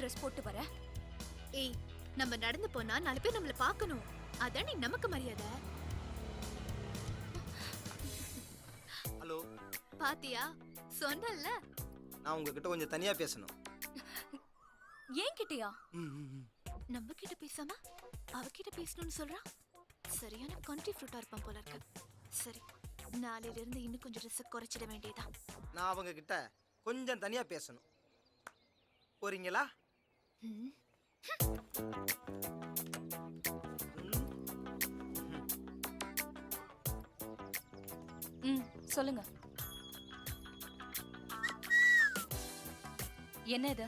Dress போட்டு வர. ஏய் நம்ம நடந்து போனா நாலு பேர் நம்மள பார்க்கணும். அதானே நமக்கு மரியாதை? ஹலோ. பாத்தியா? சொன்னல்ல? நான் உங்ககிட்ட கொஞ்சம் தனியா பேசணும். ஏன் கிட்டயா. நம்ம கிட்ட பேசாம அவகிட்ட பேசணும்னு சொல்றா? சரியான கண்ட்ரி ஃப்ரூட்டா இருப்பான் போல இருக்கு. சரி நாளையில இருந்து இன்னும் கொஞ்சம் ட்ரெஸ் குறைச்சிட வேண்டியதான் நான் அவங்க கிட்ட கொஞ்சம் தனியா பேசணும். போறீங்களா? ம். ம் சொல்லுங்க. என்ன இது?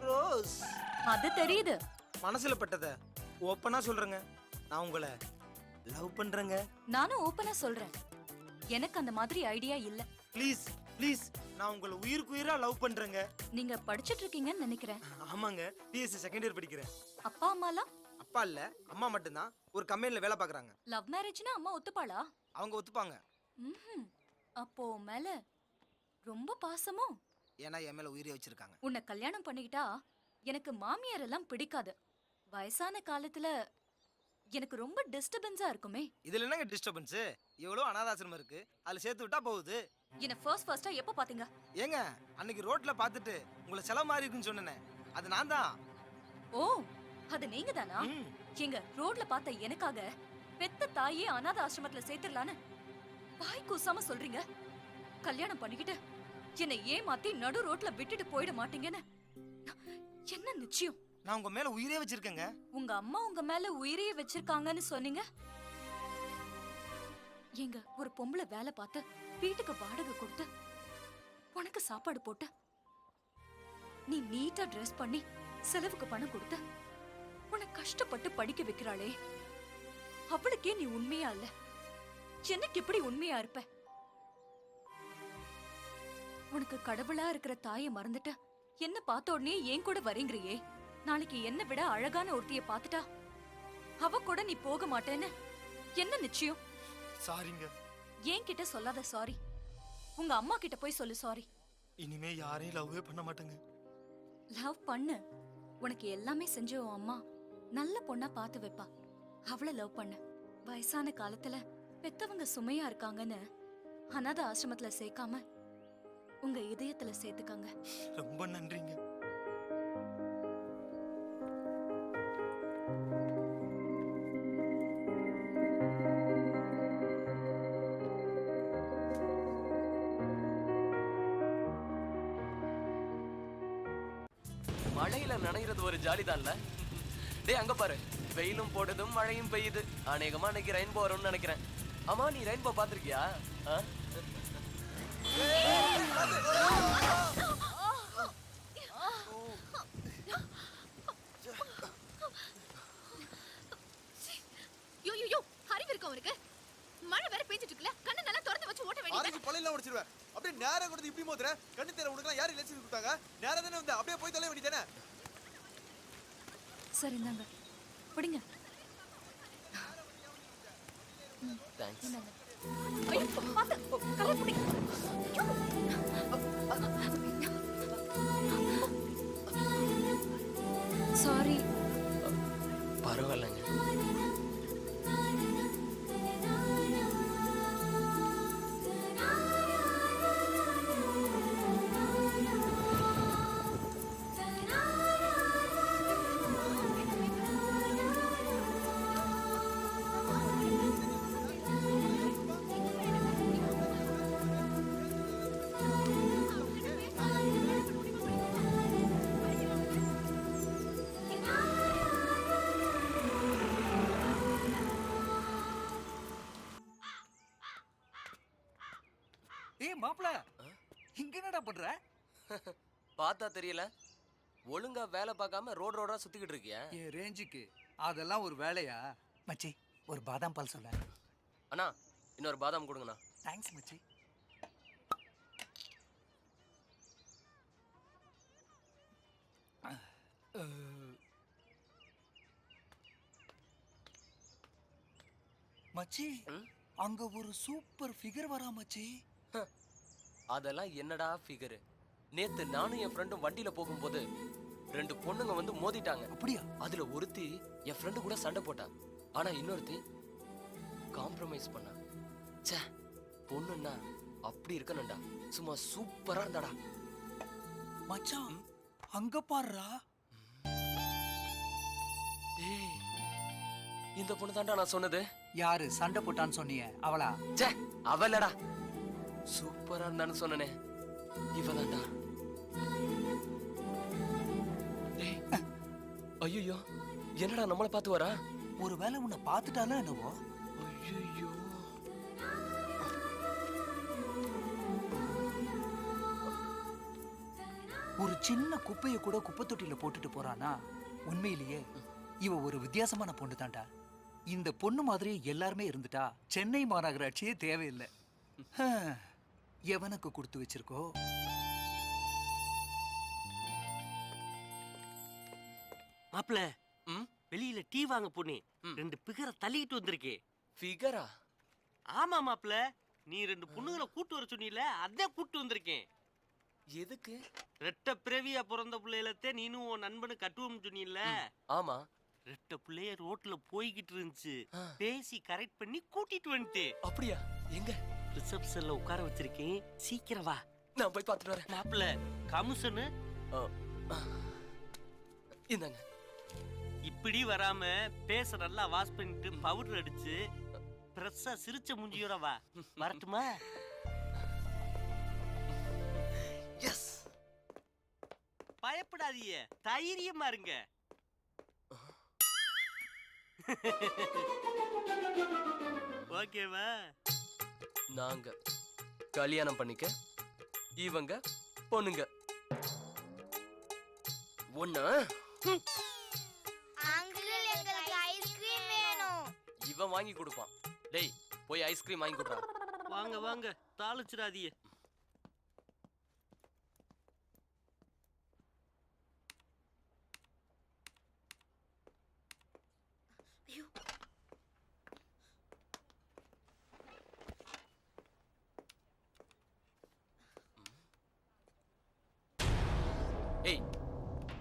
ரோஸ். அது தெரியுது. மனசுல பட்டத ஓப்பனா சொல்றேங்க. நான் உங்களை லவ் பண்றேங்க. நானும் ஓப்பனா சொல்றேன். எனக்கு அந்த மாதிரி ஐடியா இல்ல. ப்ளீஸ். ப்ளீஸ் நான் உங்களை உயிருக்கு உயிரா லவ் பண்றேங்க. நீங்க படிச்சிட்டு இருக்கீங்கன்னு நினைக்கிறேன். ஆமாங்க பிஎஸ்சி செகண்ட் இயர் படிக்கிறேன். அப்பா அம்மாலாம்? அப்பா இல்ல அம்மா மட்டும்தான். ஒரு கம்பெனில வேலை பார்க்கறாங்க. லவ் மேரேஜ்னா அம்மா ஒத்துப்பாளா? அவங்க ஒத்துப்பாங்க. ம்ஹும். அப்போ மேல ரொம்ப பாசமோ? ஏன்னா என் மேல உயிரை வச்சிருக்காங்க. உன்னை கல்யாணம் பண்ணிக்கிட்டா எனக்கு மாமியார் எல்லாம் பிடிக்காது. வயசான காலத்துல எனக்கு ரொம்ப டிஸ்டர்பன்ஸா இருக்குமே. இதுல என்னங்க டிஸ்டர்பன்ஸ் எவ்வளோ அனாதாசிரமம் இருக்கு. அதுல சேர்த்து விட்டா போகுது. என்ன ஃபர்ஸ்ட் ஃபர்ஸ்டா எப்போ பாத்தீங்க? ஏங்க அன்னைக்கு ரோட்ல பார்த்துட்டு உங்களை செலவு மாதிரி இருக்குன்னு சொன்னேனே. அது நான் தான். ஓ அது நீங்க தானா. எங்க ரோட்ல பார்த்த எனக்காக பெத்த தாயே அனாத ஆசிரமத்துல சேர்த்துடலான்னு வாய் கூசாம சொல்றீங்க? கல்யாணம் பண்ணிக்கிட்டு என்னை ஏமாத்தி நடு ரோட்ல விட்டுட்டு போயிட மாட்டீங்கன்னு. என்ன நிச்சயம்? நான் உங்க மேல உயிரே வச்சிருக்கேங்க. உங்க அம்மா உங்க மேல உயிரையே வச்சிருக்காங்கன்னு சொன்னீங்க? எங்க ஒரு பொம்பளை வேலை பார்த்து வீட்டுக்கு வாடகை கொடுத்து உனக்கு சாப்பாடு போட்டு நீ நீட்டா ட்ரெஸ் பண்ணி செலவுக்கு பணம் கொடுத்த உனக்கு கஷ்டப்பட்டு படிக்க வைக்கிறாளே. அவளுக்கே நீ உண்மையா இல்ல? எனக்கு எப்படி உண்மையா இருப்ப? உனக்கு கடவுளா இருக்கிற தாயை மறந்துட்ட என்ன பார்த்த உடனே ஏன் கூட வரீங்கிறியே? நாளைக்கு என்ன விட அழகான ஒருத்திய பார்த்துட்டா? அவ கூட நீ போக மாட்டேன்னு என்ன நிச்சயம்? சாரிங்க. ஏன் கிட்ட சொல்லாத சாரி. உங்க அம்மா கிட்ட போய் சொல்லு சாரி. இனிமே யாரையும் லவ்வே பண்ண மாட்டேங்க. லவ் பண்ணு. உனக்கு எல்லாமே செஞ்ச உன் அம்மா நல்ல பொண்ணா பார்த்து வைப்பா. அவளை லவ் பண்ணு. வயசான காலத்துல பெத்தவங்க சுமையா இருக்காங்கன்னு அனாத ஆசிரமத்துல சேர்க்காம உங்க இதயத்துல சேர்த்துக்கங்க. ரொம்ப நன்றிங்க. நனைகிறது ஒரு ஜாலி தான்ல டேய் அங்க பாரு. வெயிலும் போடுதும் மழையும் பெய்யுது. அநேகமா அன்னைக்கு ரெயின்போ வரும்னு நினைக்கிறேன். ஆமா நீ ரெயின்போ பாத்திருக்கியா யோ யோ யோ அறிவு இருக்கு அவனுக்கு மழை வேற பெஞ்சிட்டு இருக்குல்ல கண்ணு நல்லா திறந்து வச்சு ஓட்ட வேண்டியது ஆரஞ்சு பழையில உடைச்சிருவேன் அப்படியே நேரா கொடுத்து இப்படி மோதுற கண்ணு தேர உனக்கு யாரு லட்சம் கொடுத்தாங்க நேரா தானே வந்த அப்படியே போய் தொலை வேண்டியதானே சரி இந்தாங்க. பிடிங்க. பிடிங்க. மாப்ள இங்க என்னடா பண்ற? பார்த்தா தெரியல. ஒழுங்கா வேலை பார்க்காம ரோடு ரோடா சுத்திக்கிட்டு இருக்கியா? என் ரேஞ்சுக்கு. அதெல்லாம் ஒரு வேலையா? மச்சி ஒரு பாதாம் பால் சொல்ல. அண்ணா இன்னொரு பாதாம் கொடுங்கண்ணா. தேங்க்ஸ் மச்சி. மச்சி? அங்க ஒரு சூப்பர் ஃபிகர் வரா மச்சி. அதெல்லாம் என்னடா ஃபிகரு நேத்து நானும் என் ஃப்ரெண்டும் வண்டியில போகும்போது ரெண்டு பொண்ணுங்க வந்து மோதிட்டாங்க. அப்படியா? அதுல ஒருத்தி என் ஃப்ரெண்டு கூட சண்டை போட்டா. ஆனா இன்னொருத்தி காம்ப்ரமைஸ் பண்ணா. ச்சே பொண்ணுன்னா அப்படி இருக்கணும்டா. சும்மா சூப்பரா இருந்தாடா. மச்சான் அங்க பாருடா. டேய் இந்த பொண்ணு தான்டா நான் சொன்னது. யாரு? சண்டை போட்டான்னு சொன்னியே அவளா? ச்சே அவளடா சூப்பரா இருந்தான்னு சொன்னனே. இவதான்டா. டேய் ஐயோ என்னடா நம்மள பார்த்து வரா? ஒருவேளை உன்னை பார்த்துட்டாலும் என்னவோ? ஐயோ ஒரு சின்ன குப்பைய கூட குப்பை தொட்டியில போட்டுட்டு போறானா? உண்மையிலேயே இவ ஒரு வித்தியாசமான பொண்ணு தான்டா. இந்த பொண்ணு மாதிரி எல்லாருமே இருந்துட்டா. சென்னை மாநகராட்சியே தேவையில்லை. எவனுக்கு கொடுத்து வச்சிருக்கோ? மாப்பிள ம்? வெளியில டீ வாங்க போனேன். ரெண்டு பிகரை தள்ளிக்கிட்டு வந்திருக்கேன் ஃபிகரா ஆமா மாப்பிள. நீ ரெண்டு பொண்ணுங்களை கூட்டு வர சொன்னீல அதான் கூட்டு வந்திருக்கேன். எதுக்கு? ரெட்ட பிறவியா பிறந்த பிள்ளைகளத்தே நீனும் உன் நண்பனு கட்டுவோம்னு சொன்னீல்ல ஆமா. ரெட்ட பிள்ளைய ரோட்ல போய்கிட்டு இருந்துச்சு. பேசி கரெக்ட் பண்ணி கூட்டிட்டு வந்துட்டேன். அப்படியா? எங்க? ரிசப்ஷன்ல உட்கார வச்சிருக்கேன். சீக்கிரம் வா. நான் போய் பார்த்துட்டு வரேன். மாப்பிள கமிஷனு. இந்தாங்க. இப்படி வராம பேச நல்லா வாஷ் பண்ணிட்டு பவுடர் அடிச்சு பிரஸ்ஸா சிரிச்ச மூஞ்சியோட வா. வரட்டுமா? எஸ் பயப்படாதீங்க. தைரியமா இருங்க. ஓகேவா நாங்க கல்யாணம் பண்ணிக்க இவங்க பொண்ணுங்க. ஒண்ணு? அங்கிள் எங்களுக்கு ஐஸ்கிரீம் வேணும். இவன் வாங்கி கொடுப்பான். டேய் போய் ஐஸ்கிரீம் வாங்கி கொடுறான். வாங்க வாங்க தாளிச்சிடாதீங்க.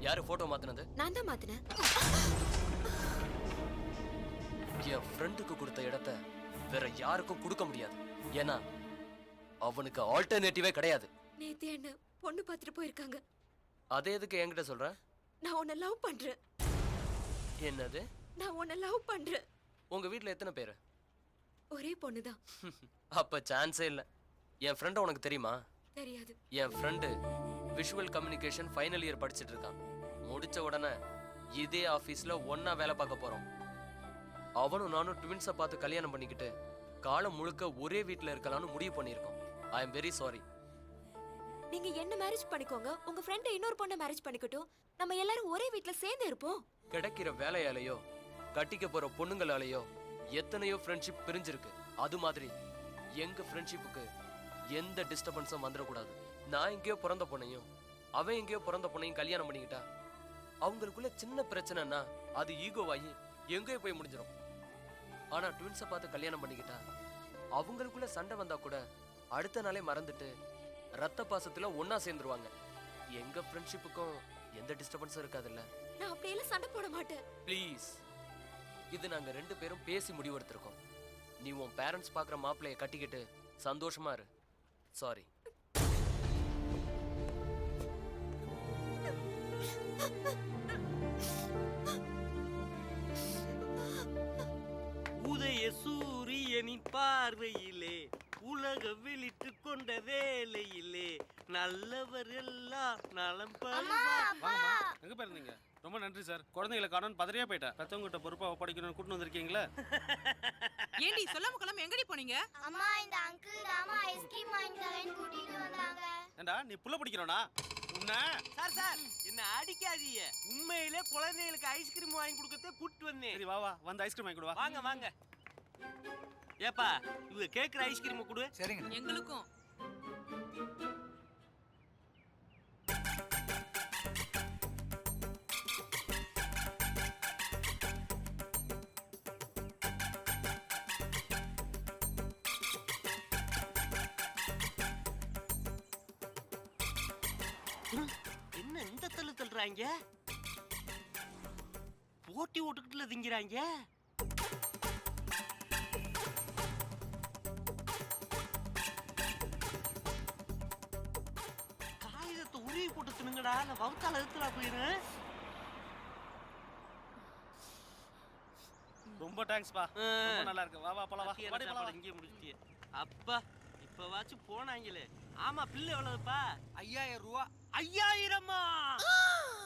யாரு போட்டோ மாத்துனது? நான் தான் மாத்தினேன். என் ஃப்ரெண்டுக்கு கொடுத்த இடத்த வேற யாருக்கும் கொடுக்க முடியாது. ஏன்னா அவனுக்கு ஆல்டர்னேட்டிவே கிடையாது. நேத்து என்ன பொண்ணு பார்த்துட்டு போயிருக்காங்க. அதே எதுக்கு என்கிட்ட சொல்ற? நான் உன்னை லவ் பண்றேன். என்னது? நான் உன்னை லவ் பண்றேன். உங்க வீட்ல எத்தனை பேரு? ஒரே பொண்ணு தான் அப்ப சான்ஸே இல்ல. என் ஃப்ரெண்ட் உனக்கு தெரியுமா? தெரியாது. என் friend visual communication final year படிச்சிட்டு இருக்கான். முடிச்ச உடனே இதே ஆஃபீஸில் ஒண்ணா வேலை பார்க்க போகிறோம் அவனும் நானும் ட்வின்ஸை பார்த்து கல்யாணம் பண்ணிக்கிட்டு காலம் முழுக்க ஒரே வீட்டில் இருக்கலாம்னு முடிவு பண்ணியிருக்கோம். ஐ எம் வெரி சாரி நீங்க என்ன மேரேஜ் பண்ணிக்கோங்க உங்க ஃப்ரெண்ட் இன்னொரு பொண்ணை மேரேஜ் பண்ணிக்கட்டும். நம்ம எல்லாரும் ஒரே வீட்ல சேர்ந்து இருப்போம். கிடைக்கிற வேலையாலேயோ கட்டிக்க போகிற பொண்ணுங்களாலேயோ எத்தனையோ ஃப்ரெண்ட்ஷிப் பிரிஞ்சிருக்கு. அது மாதிரி எங்க ஃப்ரெண்ட்ஷிப்புக்கு எந்த டிஸ்டர்பன்ஸும் வந்துடக்கூடாது. நான் எங்கேயோ பிறந்த பொண்ணையும் அவன் எங்கேயோ பிறந்த பொண்ணையும் கல்யாணம் பண்ணிக்கிட்டா அவங்களுக்குள்ள சின்ன பிரச்சனைனா அது ஈகோவாகி எங்கேயோ போய் முடிஞ்சிடும் ஆனா ட்வின்ஸை பார்த்து கல்யாணம் பண்ணிக்கிட்டா அவங்களுக்குள்ள சண்டை வந்தா கூட அடுத்த நாளே மறந்துட்டு ரத்த பாசத்துல ஒண்ணா சேர்ந்துருவாங்க. எங்க ஃப்ரெண்ட்ஷிப்புக்கும் எந்த டிஸ்டர்பன்ஸும் இருக்காதுல்ல. நான் அப்படியெல்லாம் சண்டை போட மாட்டேன். ப்ளீஸ் இது நாங்க ரெண்டு பேரும் பேசி முடிவெடுத்திருக்கோம். நீ உன் பேரண்ட்ஸ் பார்க்குற மாப்பிளைய கட்டிக்கிட்டு சந்தோஷமா இரு. சாரி உதய சூரியனின் பார்வையிலே உலக விழித்து கொண்ட வேலையிலே நல்லவர் எல்லாம் நலம் வாங்கம்மா எங்க போயிருந்தீங்க ரொம்ப நன்றி சார். குழந்தைகளை காணோன்னு பதறியா போயிட்டேன். பெத்தவங்கிட்ட பொறுப்பா ஒப்படைக்கணும்னு கூட்டு வந்திருக்கீங்களே? ஏண்டி சொல்லாம கொள்ளாம எங்கடி போனீங்க? அம்மா இந்த அங்கிள் தாமா ஐஸ்கிரீம் வாங்கி தரேன்னு கூட்டிட்டு வந்தாங்க. ஏண்டா நீ புள்ள பிடிக்கிறோனா உன்ன? Sir sir. அடிக்காதீங்க. உண்மையிலே குழந்தைகளுக்கு ஐஸ்கிரீம் வாங்கி கொடுக்கறத கூட்டு வந்தேன். சரி வா வா. வந்து ஐஸ்கிரீம் வாங்கி கொடு வா. வாங்க வாங்க. ஏப்பா இவங்க கேக்குற ஐஸ்கிரீம் கொடு. சரிங்க. எங்களுக்கும். என்ன தள்ளுறாங்க போட்டி ஓட்டுக்கிட்டுல திங்கிறாங்க? காகிதத்தை உருவி போட்டு தின்னுங்கடா இல்ல வவுத்தால எடுத்துடா போயிரு ரொம்ப தேங்க்ஸ்ப்பா ரொம்ப நல்லா இருக்கு வா வா போலாம் வா. வாடி போலாம் இங்கே முடிச்சிட்டியே அப்பா இப்பவாச்சும் போனாங்களே. ஆமா பில்லு எவ்வளவுப்பா? ஐயாயிரம் ரூபா. ஐயாயிரமா?